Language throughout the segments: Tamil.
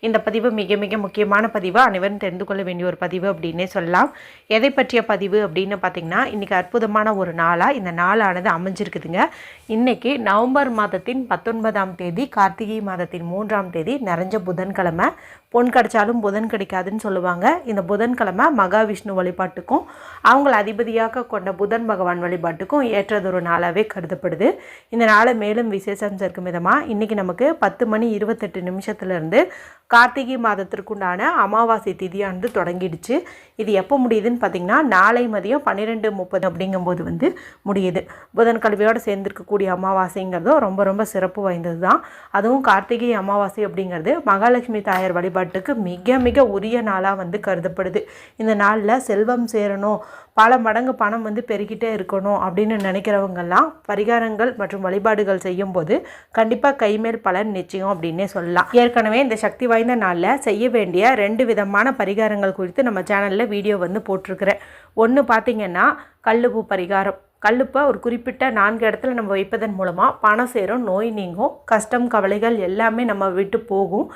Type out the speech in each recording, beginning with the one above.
இந்த பதிவு மிக மிக முக்கியமான பதிவு. அனைவரும் தெரிந்து கொள்ள வேண்டிய ஒரு பதிவு அப்படின்னே சொல்லலாம். எதை பற்றிய பதிவு அப்படின்னு பார்த்தீங்கன்னா இன்றைக்கி அற்புதமான ஒரு நாளாக இந்த நாளானது அமைஞ்சிருக்குதுங்க. இன்றைக்கி நவம்பர் மாதத்தின் பத்தொன்பதாம் தேதி கார்த்திகை மாதத்தின் மூன்றாம் தேதி நிறைஞ்ச புதன்கிழமை. பொன் கிடைச்சாலும் புதன் கிடைக்காதுன்னு சொல்லுவாங்க. இந்த புதன்கிழமை மகாவிஷ்ணு வழிபாட்டுக்கும் அவங்கள அதிபதியாக கொண்ட புதன் பகவான் வழிபாட்டுக்கும் ஏற்றதொரு நாளாகவே கருதப்படுது. இந்த நாளை மேலும் விசேஷம் சேர்க்கும் விதமாக இன்றைக்கி நமக்கு பத்து மணி இருபத்தெட்டு நிமிஷத்துலேருந்து கார்த்திகை மாதத்திற்குண்டான அமாவாசை திதியானது தொடங்கிடுச்சு. இது எப்போ முடியுதுன்னு பார்த்தீங்கன்னா நாளை மதியம் பன்னிரெண்டு முப்பது அப்படிங்கும்போது வந்து முடியுது. புதன் கல்வியோடு சேர்ந்திருக்கக்கூடிய அமாவாசைங்கிறதும் ரொம்ப ரொம்ப சிறப்பு வாய்ந்தது தான் அதுவும் கார்த்திகை அமாவாசை அப்படிங்கிறது மகாலட்சுமி தாயார் வழிபாட்டுக்கு மிக மிக உரிய நாளாக வந்து கருதப்படுது. இந்த நாளில் செல்வம் சேரணும் பல மடங்கு பணம் வந்து பெருகிட்டே இருக்கணும் அப்படின்னு நினைக்கிறவங்கெல்லாம் பரிகாரங்கள் மற்றும் வழிபாடுகள் செய்யும்போது கண்டிப்பாக கைமேல் பலன் நிச்சயம் அப்படின்னே சொல்லலாம். ஏற்கனவே இந்த சக்தி வாய்ந்த நாளில் செய்ய வேண்டிய ரெண்டு விதமான பரிகாரங்கள் குறித்து நம்ம சேனலில் வீடியோ வந்து போட்டிருக்கிறேன். ஒன்று பார்த்திங்கன்னா கல்லுப்பூ பரிகாரம். கல்லுப்பை ஒரு குறிப்பிட்ட நான்கு இடத்துல நம்ம வைப்பதன் மூலமாக பணம் சேரும் நோய் நீங்கும் கஷ்டம் கவலைகள் எல்லாமே நம்ம விட்டு போகும்.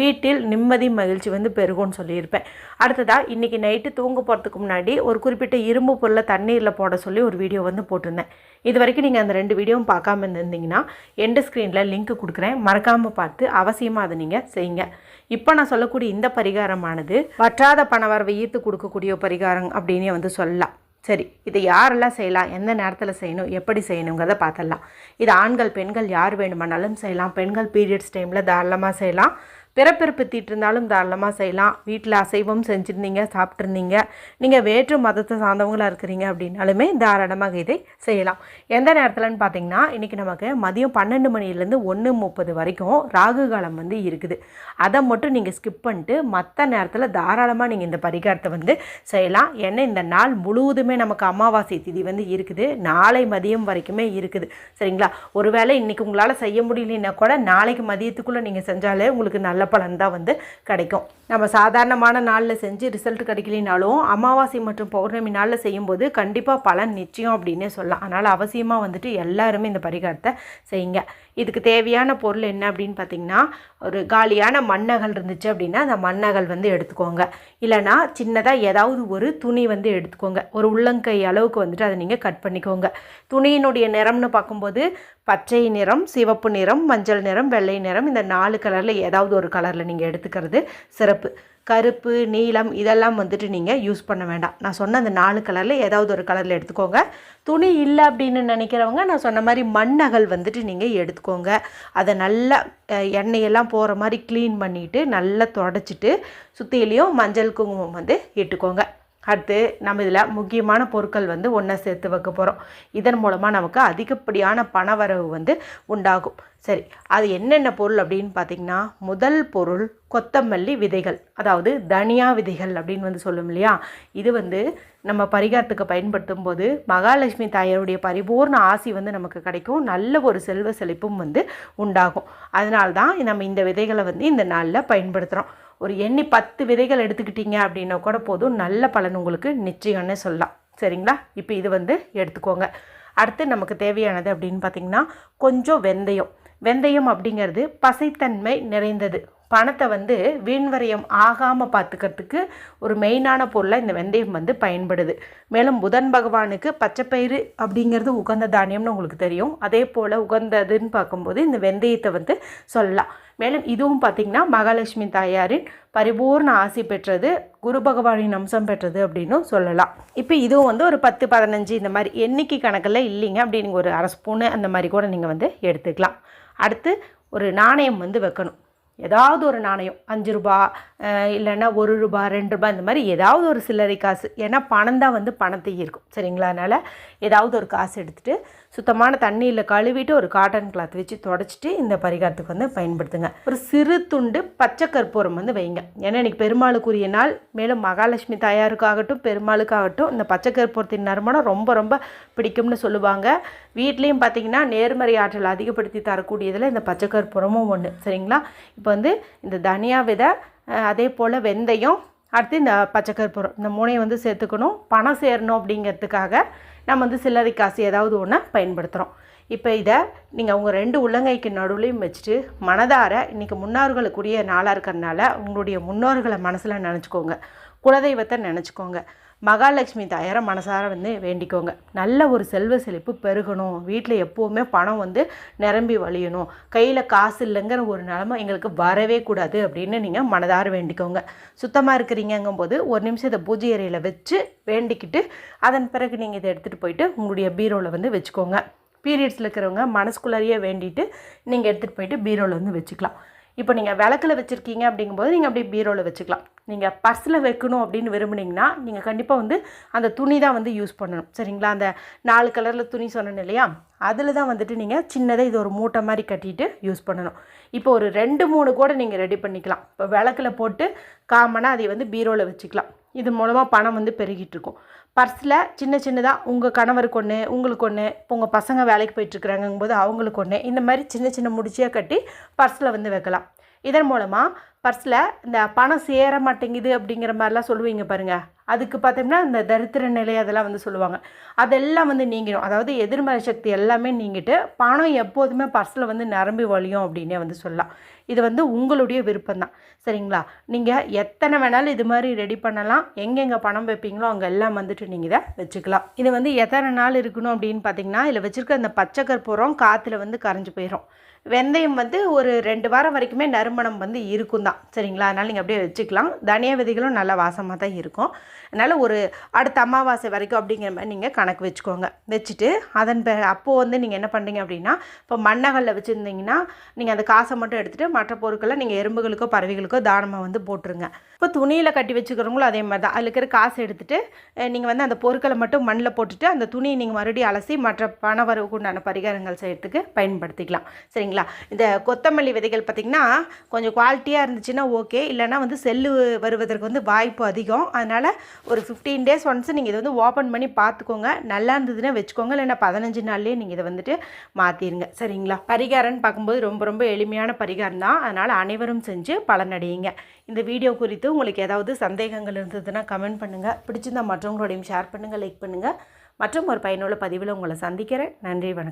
வீட்டில் நிம்மதி மகிழ்ச்சி வந்து பெருகும்னு சொல்லியிருப்பேன். அடுத்ததாக இன்றைக்கி நைட்டு தூங்க போகிறதுக்கு முன்னாடி ஒரு குறிப்பிட்ட இரும்பு பொருளை தண்ணீரில் போட சொல்லி ஒரு வீடியோ வந்து போட்டிருந்தேன். இது வரைக்கும் நீங்கள் அந்த ரெண்டு வீடியோவும் பார்க்காம இருந்திருந்தீங்கன்னா எண்டு ஸ்க்ரீனில் லிங்க் கொடுக்குறேன். மறக்காமல் பார்த்து அவசியமாக அதை நீங்கள் செய்யுங்க. இப்போ நான் சொல்லக்கூடிய இந்த பரிகாரமானது வற்றாத பண வரவை ஈர்த்து கொடுக்கக்கூடிய பரிகாரம் அப்படின்னே வந்து சொல்லலாம். சரி இதை யாரெல்லாம் செய்யலாம்? எந்த நேரத்தில் செய்யணும்? எப்படி செய்யணுங்கிறத பார்த்துடலாம். இது ஆண்கள் பெண்கள் யார் வேணுமானாலும் செய்யலாம். பெண்கள் பீரியட்ஸ் டைமில் தாராளமாக செய்யலாம். பிறப்பிறப்பு தீட்டிருந்தாலும் தாராளமாக செய்யலாம். வீட்டில் அசைவம் செஞ்சுருந்தீங்க சாப்பிட்ருந்தீங்க நீங்கள் வேற்று மதத்தை சார்ந்தவங்களாக இருக்கிறீங்க அப்படின்னாலுமே தாராளமாக இதை செய்யலாம். எந்த நேரத்தில்னு பார்த்தீங்கன்னா இன்றைக்கி நமக்கு மதியம் பன்னெண்டு மணிலேருந்து ஒன்று முப்பது வரைக்கும் ராகு காலம் வந்து இருக்குது. அதை மட்டும் நீங்கள் ஸ்கிப் பண்ணிட்டு மற்ற நேரத்தில் தாராளமாக நீங்கள் இந்த பரிகாரத்தை வந்து செய்யலாம். ஏன்னா இந்த நாள் முழுவதுமே நமக்கு அமாவாசை திதி வந்து இருக்குது. நாளை மதியம் வரைக்குமே இருக்குது. சரிங்களா? ஒருவேளை இன்றைக்கி உங்களால் செய்ய முடியலன்னா கூட நாளைக்கு மதியத்துக்குள்ளே நீங்கள் செஞ்சாலே உங்களுக்கு நல்ல பலன் தான் வந்து கிடைக்கும். நம்ம சாதாரணமான நாளில் செஞ்சு ரிசல்ட் கிடைக்கலினாலும் அமாவாசை மற்றும் பௌர்ணமி நாளில் செய்யும்போது கண்டிப்பாக பலன் நிச்சயம் அப்படின்னே சொல்லலாம். அதனால் அவசியமாக வந்துட்டு எல்லாருமே இந்த பரிகாரத்தை செய்யுங்க. இதுக்கு தேவையான பொருள் என்ன அப்படின்னு பார்த்தீங்கன்னா ஒரு காலியான மண்ணகல் இருந்துச்சு அப்படின்னா அந்த மண்ணகல் வந்து எடுத்துக்கோங்க. இல்லைனா சின்னதாக ஏதாவது ஒரு துணி வந்து எடுத்துக்கோங்க. ஒரு உள்ளங்கை அளவுக்கு வந்துட்டு அதை நீங்கள் கட் பண்ணிக்கோங்க. துணியினுடைய நிறம்னு பார்க்கும்போது பச்சை நிறம் சிவப்பு நிறம் மஞ்சள் நிறம் வெள்ளை நிறம் இந்த நாலு கலரில் ஏதாவது ஒரு கலரில் நீங்கள் எடுத்துக்கிறது சிறப்பு. கருப்பு நீலம் இதெல்லாம் வந்துட்டு நீங்கள் யூஸ் பண்ண வேண்டாம். நான் சொன்ன அந்த நாலு கலரில் ஏதாவது ஒரு கலரில் எடுத்துக்கோங்க. துணி இல்லை அப்படின்னு நினைக்கிறவங்க நான் சொன்ன மாதிரி மண்ணகல் வந்துட்டு நீங்கள் எடுத்துக்கோங்க. அதை நல்லா எண்ணெயெல்லாம் போகிற மாதிரி க்ளீன் பண்ணிவிட்டு நல்லா தொடச்சிட்டு சுற்றிலையும் மஞ்சள் குங்குமம் வந்து இட்டுக்கோங்க. அடுத்து நம்ம இதில் முக்கியமான பொருட்கள் வந்து ஒன்றை சேர்த்து வைக்க போகிறோம் இதன் மூலமாக நமக்கு அதிகப்படியான பணவரவு வந்து உண்டாகும். சரி அது என்னென்ன பொருள் அப்படின்னு பார்த்தீங்கன்னா முதல் பொருள் கொத்தமல்லி விதைகள். அதாவது தனியா விதைகள் அப்படின்னு வந்து சொல்லும் இல்லையா? இது வந்து நம்ம பரிகாரத்துக்கு பயன்படுத்தும் போது மகாலட்சுமி தாயாருடைய பரிபூர்ண ஆசி வந்து நமக்கு கிடைக்கும். நல்ல ஒரு செல்வ செழிப்பும் வந்து உண்டாகும். அதனால தான் நம்ம இந்த விதைகளை வந்து இந்த நாளில் பயன்படுத்துகிறோம் ஒரு எண்ணி பத்து விதைகள் எடுத்துக்கிட்டீங்க அப்படின்னா கூட போதும். நல்ல பலன் உங்களுக்கு நிச்சயம்னு சொல்லலாம். சரிங்களா? இப்போ இது வந்து எடுத்துக்கோங்க. அடுத்து நமக்கு தேவையானது அப்படின்னு பார்த்திங்கன்னா கொஞ்சம் வெந்தயம். வெந்தயம் அப்படிங்கிறது பசைத்தன்மை நிறைந்தது. பணத்தை வந்து வீண்வரையம் ஆகாமல் பார்த்துக்கிறதுக்கு ஒரு மெயினான பொருளாக இந்த வெந்தயம் வந்து பயன்படுது. மேலும் புதன் பகவானுக்கு பச்சைப்பயிறு அப்படிங்கிறது உகந்த தானியம்னு உங்களுக்கு தெரியும். அதே போல் உகந்ததுன்னு பார்க்கும்போது இந்த வெந்தயத்தை வந்து சொல்லலாம். மேலும் இதுவும் பார்த்திங்கன்னா மகாலட்சுமி தாயாரின் பரிபூர்ண ஆசி பெற்றது குரு பகவானின் அம்சம் பெற்றது அப்படின்னும் சொல்லலாம். இப்போ இதுவும் வந்து ஒரு பத்து பதினஞ்சு இந்த மாதிரி எண்ணிக்கை கணக்கில் இல்லைங்க அப்படி நீங்கள் ஒரு அரை ஸ்பூனு அந்த மாதிரி கூட நீங்கள் வந்து எடுத்துக்கலாம். அடுத்து ஒரு நாணயம் வந்து வைக்கணும். ஏதாவது ஒரு நாணயம் அஞ்சு ரூபா இல்லைன்னா ஒரு ரூபா ரெண்டு ரூபா இந்த மாதிரி ஏதாவது ஒரு சில்லறை காசு. ஏன்னா பணம் தான் வந்து பணத்தை ஈர்க்கும். சரிங்களா? அதனால் ஏதாவது ஒரு காசு எடுத்துகிட்டு சுத்தமான தண்ணியில் கழுவிட்டு ஒரு காட்டன் கிளாத் வச்சு தொடச்சிட்டு இந்த பரிகாரத்துக்கு வந்து பயன்படுத்துங்க. ஒரு சிறு துண்டு பச்சை கற்பூரம் வந்து வைங்க. ஏன்னா இன்றைக்கி பெருமாளுக்குரிய நாள். மேலும் மகாலட்சுமி தாயாருக்காகட்டும் பெருமாளுக்காகட்டும் இந்த பச்சை கற்பூரத்தின் நறுமணம் ரொம்ப ரொம்ப பிடிக்கும்னு சொல்லுவாங்க. வீட்லேயும் பார்த்தீங்கன்னா நேர்மறை ஆற்றல் அதிகப்படுத்தி தரக்கூடியதில் இந்த பச்சை கற்பூரமும் ஒன்று சரிங்களா? இப்போ வந்து இந்த தனியா விதை அதே போல் வெந்தயம் அடுத்து இந்த பச்சைக்கற்பூரம். இந்த மூணையும் வந்து சேர்த்துக்கணும். பணம் சேரணும் அப்படிங்கிறதுக்காக நம்ம வந்து சில்லறை காசு ஏதாவது ஒன்று பயன்படுத்துகிறோம் இப்போ இதை நீங்கள் உங்கள் ரெண்டு உள்ளங்கைக்கு நடுவுலையும் வச்சுட்டு மனதார இன்றைக்கி முன்னோர்களுக்குரிய நாளாக இருக்கிறதுனால உங்களுடைய முன்னோர்களை மனசில் நினச்சிக்கோங்க. குலதெய்வத்தை நினச்சிக்கோங்க. மகாலட்சுமி தாயாரை மனசார வந்து வேண்டிக்கோங்க. நல்ல ஒரு செல்வ செழிப்பு பெருகணும். வீட்டில் எப்போவுமே பணம் வந்து நிரம்பி வழியணும். கையில் காசு இல்லைங்கிற ஒரு நிலமை எங்களுக்கு வரவே கூடாது அப்படின்னு நீங்கள் மனதார வேண்டிக்கோங்க. சுத்தமாக இருக்கிறீங்கங்கும்போது ஒரு நிமிஷம் இதை பூஜை அறையில் வச்சு வேண்டிக்கிட்டு அதன் பிறகு நீங்கள் இதை எடுத்துகிட்டு போயிட்டு உங்களுடைய பீரோவில் வந்து வச்சுக்கோங்க. பீரியட்ஸில் இருக்கிறவங்க மனசுக்குள்ளாரியே வேண்டிட்டு நீங்கள் எடுத்துகிட்டு போயிட்டு பீரோவில் வந்து வச்சுக்கலாம். இப்போ நீங்கள் விளக்கில் வச்சுருக்கீங்க அப்படிங்கும்போது நீங்கள் அப்படியே பீரோவில் வச்சுக்கலாம். நீங்கள் பர்ஸில் வைக்கணும் அப்படின்னு விரும்புனீங்கன்னா நீங்கள் கண்டிப்பாக வந்து அந்த துணி தான் வந்து யூஸ் பண்ணணும். சரிங்களா? அந்த நாலு கலரில் துணி சொன்னேன் இல்லையா? அதில் தான் வந்துட்டு நீங்கள் சின்னதாக இது ஒரு மூட்டை மாதிரி கட்டிட்டு யூஸ் பண்ணணும். இப்போ ஒரு ரெண்டு மூணு கூட நீங்கள் ரெடி பண்ணிக்கலாம். இப்போ விளக்கில் போட்டு காமனாக அதை வந்து பீரோவில் வச்சுக்கலாம். இது மூலமாக பணம் வந்து பெருகிட்டு இருக்கும் பர்ஸில் சின்ன சின்னதாக உங்கள் கணவருக்கு ஒன்று உங்களுக்கு ஒன்று இப்போ உங்கள் பசங்க வேலைக்கு போயிட்டுருக்குறாங்கும் போது அவங்களுக்கு ஒன்று இந்த மாதிரி சின்ன சின்ன முடிச்சியாக கட்டி பர்ஸில் வந்து வைக்கலாம். இதன் மூலமாக பர்ஸில் இந்த பணம் சேர மாட்டேங்குது அப்படிங்கிற மாதிரிலாம் சொல்லுவீங்க பாருங்கள் அதுக்கு பார்த்தோம்னா இந்த தரித்திர நிலை அதெல்லாம் வந்து சொல்லுவாங்க. அதெல்லாம் வந்து நீங்கிடும். அதாவது எதிர்மறை சக்தி எல்லாமே நீங்கிட்டு பணம் எப்போதுமே பர்ஸில் வந்து நிரம்பி வழியும் அப்படின்னே வந்து சொல்லலாம். இது வந்து உங்களுடைய விருப்பம் தான் சரிங்களா? நீங்கள் எத்தனை வேணாலும் இது மாதிரி ரெடி பண்ணலாம். எங்கெங்கே பணம் வைப்பீங்களோ அங்கே எல்லாம் வந்துட்டு நீங்கள் இதை வச்சுக்கலாம். இது வந்து எத்தனை நாள் இருக்கணும் அப்படின்னு பார்த்தீங்கன்னா இதில் வச்சுருக்க அந்த பச்சை கற்பூரம் காற்றுல வந்து கரைஞ்சு போயிடும் வெந்தயம் வந்து ஒரு ரெண்டு வாரம் வரைக்குமே நறுமணம் வந்து இருக்கும் தான் சரிங்களா? அதனால் நீங்கள் அப்படியே வச்சுக்கலாம். தனியா விதைகளும் நல்லா வாசமாக தான் இருக்கும். அதனால் ஒரு அடுத்த அமாவாசை வரைக்கும் அப்படிங்கிற மாதிரி நீங்கள் கணக்கு வச்சுக்கோங்க. வச்சுட்டு அதன் ப அப்போது வந்து நீங்கள் என்ன பண்ணுறீங்க அப்படின்னா இப்போ மண்ணகலில் வச்சுருந்தீங்கன்னா நீங்கள் அந்த காசை மட்டும் எடுத்துகிட்டு மற்ற பொருட்களை நீங்கள் எறும்புகளுக்கோ பறவைகளுக்கோ தானமாக வந்து போட்டுருங்க. இப்போ துணியில் கட்டி வச்சுக்கிறவங்களும் அதே மாதிரி தான். அதில் இருக்கிற காசை எடுத்துகிட்டு நீங்கள் வந்து அந்த பொருட்களை மட்டும் மண்ணில் போட்டுட்டு அந்த துணியை நீங்கள் மறுபடியும் அலசி மற்ற பண வரவுக்கு உண்டான பரிகாரங்கள் செய்யறதுக்கு பயன்படுத்திக்கலாம். சரிங்களா? இந்த கொத்தமல்லி விதைகள் பார்த்திங்கன்னா கொஞ்சம் குவாலிட்டியாக இருந்துச்சுன்னா ஓகே இல்லைன்னா வந்து செல்லு வருவதற்கு வந்து வாய்ப்பு அதிகம். அதனால் ஒரு ஃபிஃப்டீன் டேஸ் ஒன்ஸ் நீங்கள் இதை வந்து ஓப்பன் பண்ணி பார்த்துக்கோங்க. நல்லா இருந்ததுன்னா வச்சுக்கோங்க. இல்லைன்னா பதினஞ்சு நாள்லேயே நீங்கள் இதை வந்துட்டு மாற்றிடுங்க சரிங்களா? பரிகாரம்னு பார்க்கும்போது ரொம்ப ரொம்ப எளிமையான பரிகாரம் தான். அதனால் அனைவரும் செஞ்சு பலனடையுங்க. இந்த வீடியோ குறித்து உங்களுக்கு ஏதாவது சந்தேகங்கள் இருந்ததுன்னா கமெண்ட் பண்ணுங்கள் பிடிச்சிருந்தா மற்றவங்களோடையும் ஷேர் பண்ணுங்கள் லைக் பண்ணுங்கள் மற்றும் ஒரு பயனுள்ள பதிவில் உங்களை சந்திக்கிறேன். நன்றி வணக்கம்.